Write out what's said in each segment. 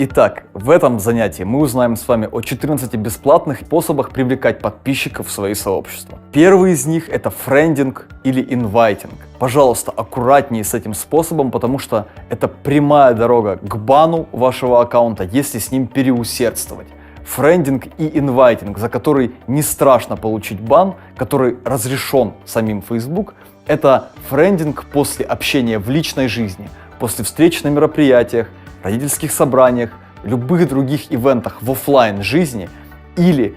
Итак, в этом занятии мы узнаем с вами о 14 бесплатных способах привлекать подписчиков в свои сообщества. Первый из них это френдинг или инвайтинг. Пожалуйста, аккуратнее с этим способом, потому что это прямая дорога к бану вашего аккаунта, если с ним переусердствовать. Френдинг и инвайтинг, за который не страшно получить бан, который разрешен самим Facebook, это френдинг после общения в личной жизни, после встреч на мероприятиях, родительских собраниях, любых других ивентах в офлайн жизни или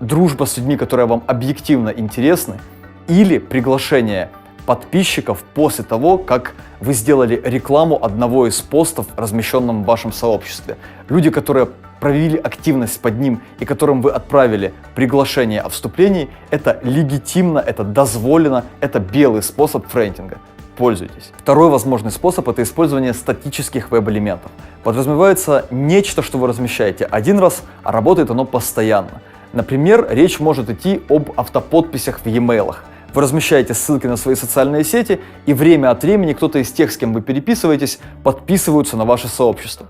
дружба с людьми, которые вам объективно интересны, или приглашение подписчиков после того, как вы сделали рекламу одного из постов, размещенном в вашем сообществе. Люди, которые проявили активность под ним и которым вы отправили приглашение о вступлении, это легитимно, это дозволено, это белый способ френдинга пользуйтесь. Второй возможный способ – это использование статических веб-элементов. Подразумевается нечто, что вы размещаете один раз, а работает оно постоянно. Например, речь может идти об автоподписях в e-mail. Вы размещаете ссылки на свои социальные сети, и время от времени кто-то из тех, с кем вы переписываетесь, подписываются на ваше сообщество.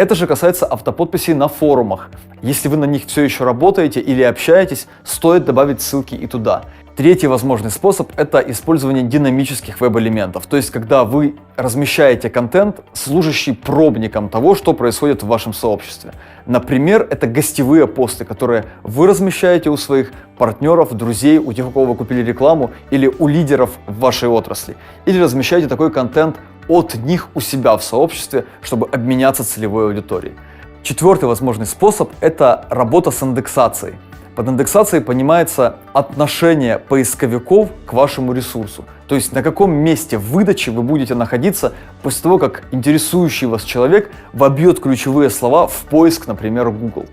Это же касается автоподписей на форумах. Если вы на них все еще работаете или общаетесь, стоит добавить ссылки и туда. Третий возможный способ – это использование динамических веб-элементов, то есть когда вы размещаете контент, служащий пробником того, что происходит в вашем сообществе. Например, это гостевые посты, которые вы размещаете у своих партнеров, друзей, у тех, у кого вы купили рекламу, или у лидеров в вашей отрасли. Или размещаете такой контент от них у себя в сообществе, чтобы обменяться целевой аудиторией. Четвертый возможный способ – это работа с индексацией. Под индексацией понимается отношение поисковиков к вашему ресурсу. То есть на каком месте выдачи вы будете находиться после того, как интересующий вас человек вобьет ключевые слова в поиск, например, Google.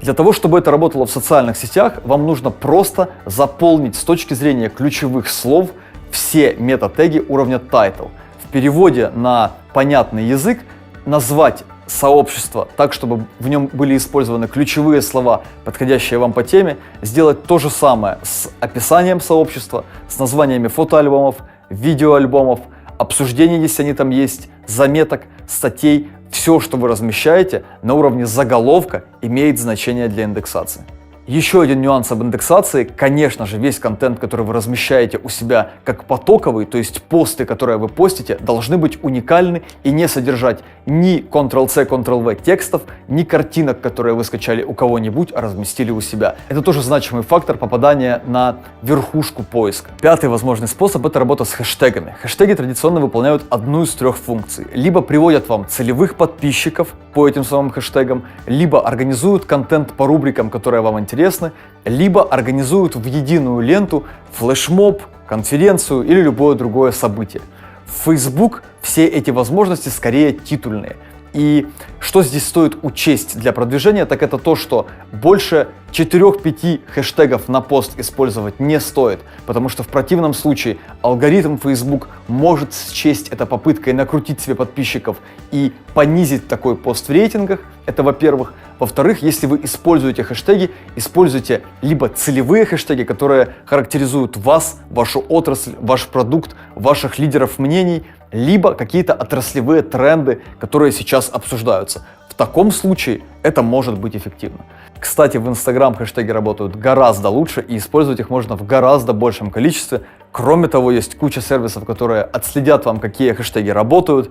Для того, чтобы это работало в социальных сетях, вам нужно просто заполнить с точки зрения ключевых слов все мета-теги уровня title. Переводе на понятный язык назвать сообщества так, чтобы в нем были использованы ключевые слова, подходящие вам по теме, сделать то же самое с описанием сообщества, с названиями фотоальбомов, видеоальбомов, обсуждений, если они там есть, заметок, статей, все, что вы размещаете на уровне заголовка, имеет значение для индексации. Еще один нюанс об индексации. Конечно же, весь контент, который вы размещаете у себя как потоковый, то есть посты, которые вы постите, должны быть уникальны и не содержать ни Ctrl-C, Ctrl-V текстов, ни картинок, которые вы скачали у кого-нибудь, а разместили у себя. Это тоже значимый фактор попадания на верхушку поиска. Пятый возможный способ – это работа с хэштегами. Хэштеги традиционно выполняют одну из трех функций. Либо приводят вам целевых подписчиков по этим самым хэштегам, либо организуют контент по рубрикам, которые вам интересны, интересны, либо организуют в единую ленту флешмоб, конференцию или любое другое событие. В Facebook все эти возможности скорее титульные. И что здесь стоит учесть для продвижения, так это то, что больше 4-5 хэштегов на пост использовать не стоит, потому что в противном случае алгоритм Facebook может счесть это попыткой накрутить себе подписчиков и понизить такой пост в рейтингах, это во-первых. Во-вторых, если вы используете хэштеги, используйте либо целевые хэштеги, которые характеризуют вас, вашу отрасль, ваш продукт, ваших лидеров мнений, либо какие-то отраслевые тренды, которые сейчас обсуждаются. В таком случае это может быть эффективно. Кстати, в Instagram хэштеги работают гораздо лучше и использовать их можно в гораздо большем количестве. Кроме того, есть куча сервисов, которые отследят вам, какие хэштеги работают,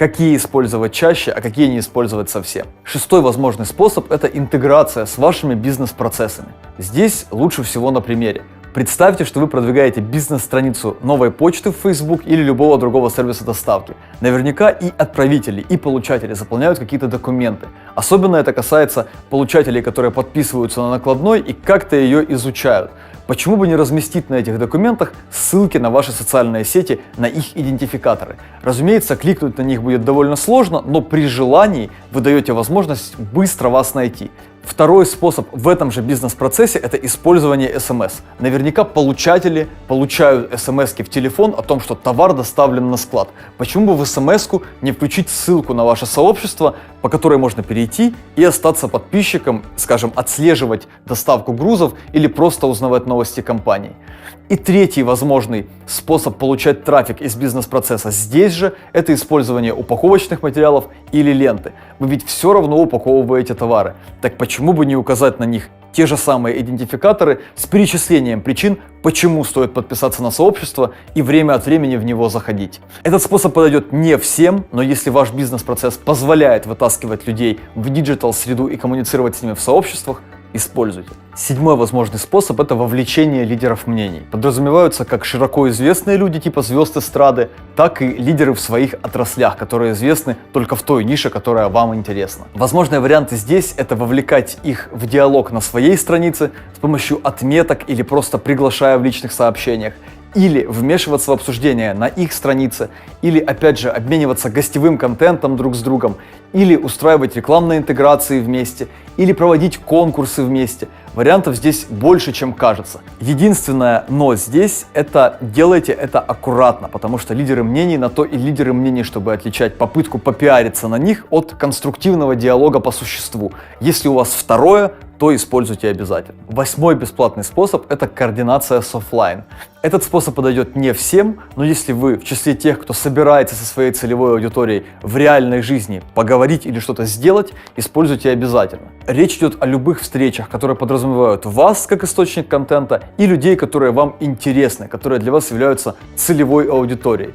какие использовать чаще, а какие не использовать совсем. Шестой возможный способ – это интеграция с вашими бизнес-процессами. Здесь лучше всего на примере. Представьте, что вы продвигаете бизнес-страницу новой почты в Facebook или любого другого сервиса доставки. Наверняка и отправители, и получатели заполняют какие-то документы. Особенно это касается получателей, которые подписываются на накладной и как-то ее изучают. Почему бы не разместить на этих документах ссылки на ваши социальные сети, на их идентификаторы? Разумеется, кликнуть на них будет довольно сложно, но при желании вы даете возможность быстро вас найти. Второй способ в этом же бизнес-процессе – это использование SMS. Наверняка получатели получают смс в телефон о том, что товар доставлен на склад. Почему бы в смс не включить ссылку на ваше сообщество, по которой можно перейти и остаться подписчиком, скажем, отслеживать доставку грузов или просто узнавать новости компании. И третий возможный способ получать трафик из бизнес-процесса здесь же – это использование упаковочных материалов или ленты. Вы ведь все равно упаковываете товары. Так почему бы не указать на них те же самые идентификаторы с перечислением причин, почему стоит подписаться на сообщество и время от времени в него заходить. Этот способ подойдет не всем, но если ваш бизнес-процесс позволяет вытаскивать людей в диджитал-среду и коммуницировать с ними в сообществах, используйте. Седьмой возможный способ – это вовлечение лидеров мнений. Подразумеваются как широко известные люди типа звезд эстрады, так и лидеры в своих отраслях, которые известны только в той нише, которая вам интересна. Возможные варианты здесь – это вовлекать их в диалог на своей странице с помощью отметок или просто приглашая в личных сообщениях, или вмешиваться в обсуждение на их странице, или опять же обмениваться гостевым контентом друг с другом, или устраивать рекламные интеграции вместе, или проводить конкурсы вместе. Вариантов здесь больше, чем кажется. Единственное но здесь это делайте это аккуратно, потому что лидеры мнений на то и лидеры мнений, чтобы отличать попытку попиариться на них от конструктивного диалога по существу. Если у вас второе, то используйте обязательно. Восьмой бесплатный способ – это координация с офлайн. Этот способ подойдет не всем, но если вы в числе тех, кто собирается со своей целевой аудиторией в реальной жизни поговорить или что-то сделать, используйте обязательно. Речь идет о любых встречах, которые подразумевают вас как источник контента и людей, которые вам интересны, которые для вас являются целевой аудиторией.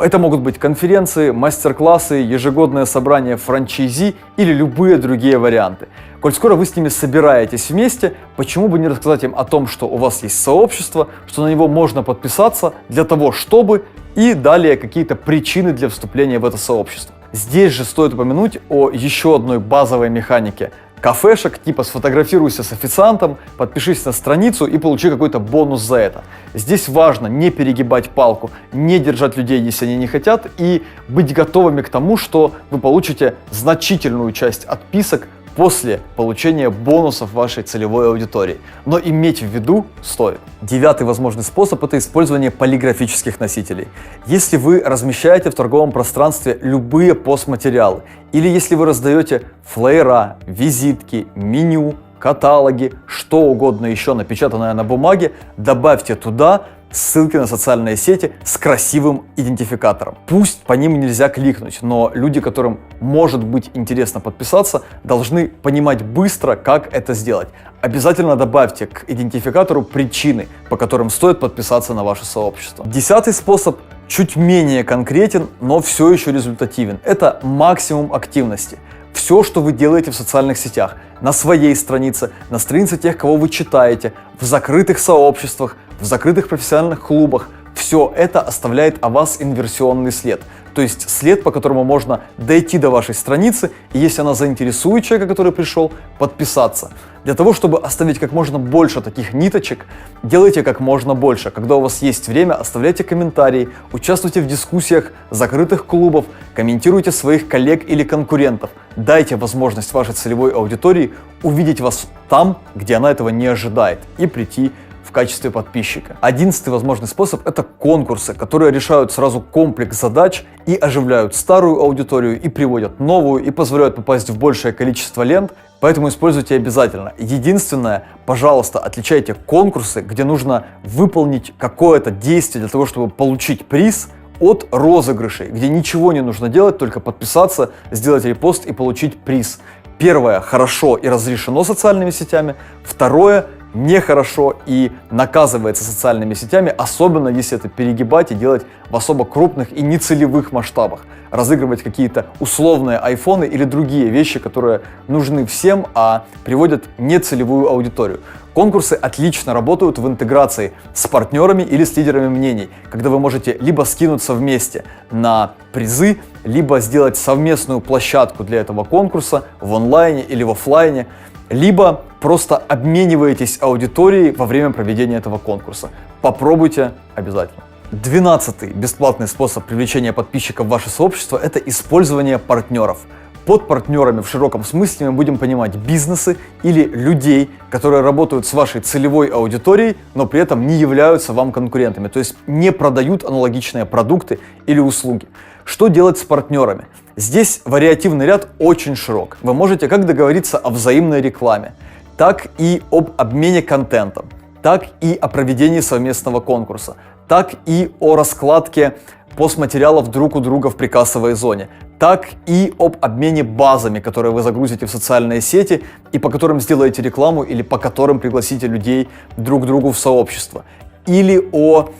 Это могут быть конференции, мастер-классы, ежегодное собрание франчайзи или любые другие варианты. Коль скоро вы с ними собираетесь вместе, почему бы не рассказать им о том, что у вас есть сообщество, что на него можно подписаться для того, чтобы и далее какие-то причины для вступления в это сообщество. Здесь же стоит упомянуть о еще одной базовой механике кафешек, типа сфотографируйся с официантом, подпишись на страницу и получи какой-то бонус за это. Здесь важно не перегибать палку, не держать людей, если они не хотят, и быть готовыми к тому, что вы получите значительную часть отписок после получения бонусов вашей целевой аудитории. Но иметь в виду стоит. Девятый возможный способ – это использование полиграфических носителей. Если вы размещаете в торговом пространстве любые постматериалы, или если вы раздаете флеера, визитки, меню, каталоги, что угодно еще напечатанное на бумаге, добавьте туда ссылки на социальные сети с красивым идентификатором. Пусть по ним нельзя кликнуть, но люди, которым может быть интересно подписаться, должны понимать быстро, как это сделать. Обязательно добавьте к идентификатору причины, по которым стоит подписаться на ваше сообщество. Десятый способ чуть менее конкретен, но все еще результативен. Это максимум активности. Все, что вы делаете в социальных сетях, на своей странице, на странице тех, кого вы читаете, в закрытых сообществах, в закрытых профессиональных клубах, все это оставляет о вас инверсионный след. То есть след, по которому можно дойти до вашей страницы, и если она заинтересует человека, который пришел, подписаться. Для того, чтобы оставить как можно больше таких ниточек, делайте как можно больше. Когда у вас есть время, оставляйте комментарии, участвуйте в дискуссиях закрытых клубов, комментируйте своих коллег или конкурентов. Дайте возможность вашей целевой аудитории увидеть вас там, где она этого не ожидает, и прийти в качестве подписчика. Одиннадцатый возможный способ – это конкурсы, которые решают сразу комплекс задач и оживляют старую аудиторию, и приводят новую, и позволяют попасть в большее количество лент, Поэтому используйте обязательно. Единственное, пожалуйста, отличайте конкурсы, где нужно выполнить какое-то действие для того, чтобы получить приз, от розыгрышей, где ничего не нужно делать, только подписаться, сделать репост и получить приз. Первое хорошо и разрешено социальными сетями. Второе нехорошо и наказывается социальными сетями, особенно если это перегибать и делать в особо крупных и нецелевых масштабах. Разыгрывать какие-то условные айфоны или другие вещи, которые нужны всем, а приводят нецелевую аудиторию. Конкурсы отлично работают в интеграции с партнерами или с лидерами мнений, когда вы можете либо скинуться вместе на призы, либо сделать совместную площадку для этого конкурса в онлайне или в офлайне либо просто обмениваетесь аудиторией во время проведения этого конкурса. Попробуйте обязательно. Двенадцатый бесплатный способ привлечения подписчиков в ваше сообщество – это использование партнеров. Под партнерами в широком смысле мы будем понимать бизнесы или людей, которые работают с вашей целевой аудиторией, но при этом не являются вам конкурентами, то есть не продают аналогичные продукты или услуги. Что делать с партнерами? Здесь вариативный ряд очень широк. Вы можете как договориться о взаимной рекламе, так и об обмене контентом, так и о проведении совместного конкурса, так и о раскладке постматериалов друг у друга в прикассовой зоне, так и об обмене базами, которые вы загрузите в социальные сети и по которым сделаете рекламу или по которым пригласите людей друг к другу в сообщество, или о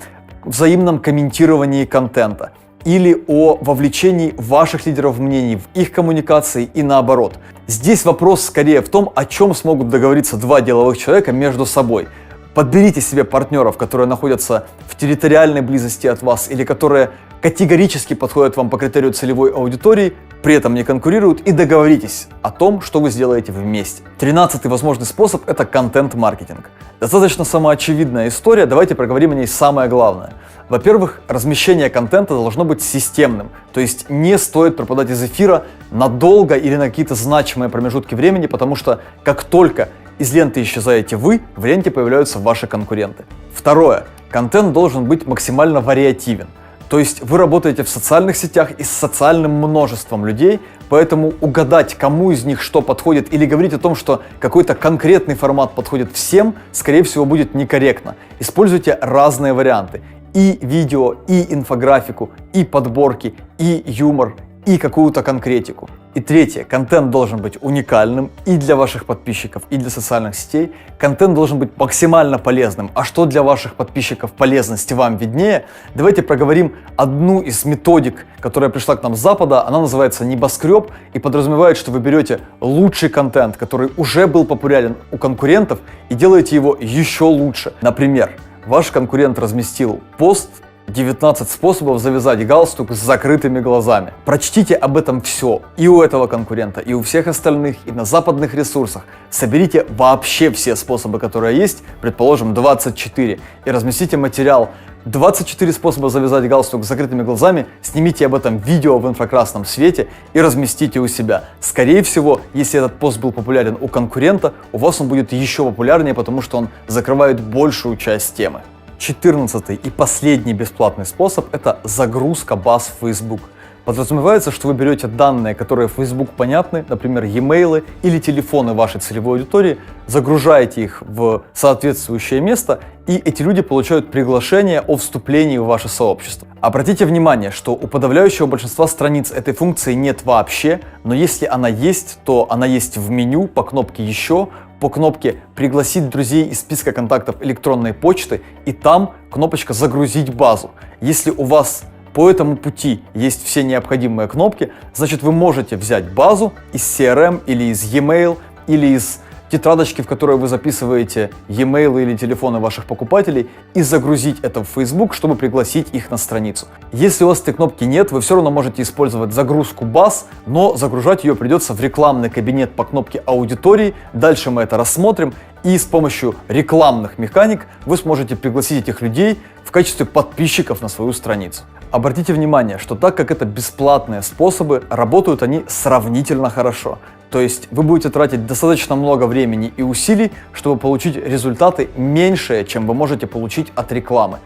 взаимном комментировании контента, или о вовлечении ваших лидеров мнений в их коммуникации и наоборот. Здесь вопрос скорее в том, о чем смогут договориться два деловых человека между собой – Подберите себе партнеров, которые находятся в территориальной близости от вас или которые категорически подходят вам по критерию целевой аудитории, при этом не конкурируют и договоритесь о том, что вы сделаете вместе. Тринадцатый возможный способ – это контент-маркетинг. Достаточно самоочевидная история, давайте проговорим о ней самое главное. Во-первых, размещение контента должно быть системным, то есть не стоит пропадать из эфира надолго или на какие-то значимые промежутки времени, потому что как только из ленты исчезаете вы, в ленте появляются ваши конкуренты. Второе. Контент должен быть максимально вариативен. То есть вы работаете в социальных сетях и с социальным множеством людей, поэтому угадать, кому из них что подходит, или говорить о том, что какой-то конкретный формат подходит всем, скорее всего, будет некорректно. Используйте разные варианты. И видео, и инфографику, и подборки, и юмор, и какую-то конкретику. И третье, контент должен быть уникальным и для ваших подписчиков, и для социальных сетей. Контент должен быть максимально полезным. А что для ваших подписчиков полезности вам виднее? Давайте проговорим одну из методик, которая пришла к нам с Запада. Она называется небоскреб и подразумевает, что вы берете лучший контент, который уже был популярен у конкурентов, и делаете его еще лучше. Например, ваш конкурент разместил пост 19 способов завязать галстук с закрытыми глазами. Прочтите об этом все и у этого конкурента, и у всех остальных, и на западных ресурсах. Соберите вообще все способы, которые есть, предположим 24, и разместите материал 24 способа завязать галстук с закрытыми глазами, снимите об этом видео в инфракрасном свете и разместите у себя. Скорее всего, если этот пост был популярен у конкурента, у вас он будет еще популярнее, потому что он закрывает большую часть темы. Четырнадцатый и последний бесплатный способ – это загрузка баз в Facebook. Подразумевается, что вы берете данные, которые в Facebook понятны, например, e-mail или телефоны вашей целевой аудитории, загружаете их в соответствующее место, и эти люди получают приглашение о вступлении в ваше сообщество. Обратите внимание, что у подавляющего большинства страниц этой функции нет вообще, но если она есть, то она есть в меню по кнопке «Еще», по кнопке «Пригласить друзей из списка контактов электронной почты» и там кнопочка «Загрузить базу». Если у вас по этому пути есть все необходимые кнопки, значит вы можете взять базу из CRM или из e-mail или из тетрадочки, в которой вы записываете e-mail или телефоны ваших покупателей и загрузить это в Facebook, чтобы пригласить их на страницу. Если у вас этой кнопки нет, вы все равно можете использовать загрузку баз, но загружать ее придется в рекламный кабинет по кнопке аудитории. Дальше мы это рассмотрим. И с помощью рекламных механик вы сможете пригласить этих людей в качестве подписчиков на свою страницу. Обратите внимание, что так как это бесплатные способы, работают они сравнительно хорошо. То есть вы будете тратить достаточно много времени и усилий, чтобы получить результаты меньшие, чем вы можете получить от рекламы.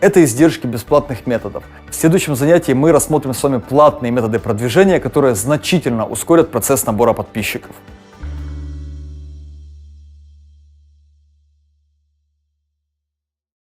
Это издержки бесплатных методов. В следующем занятии мы рассмотрим с вами платные методы продвижения, которые значительно ускорят процесс набора подписчиков.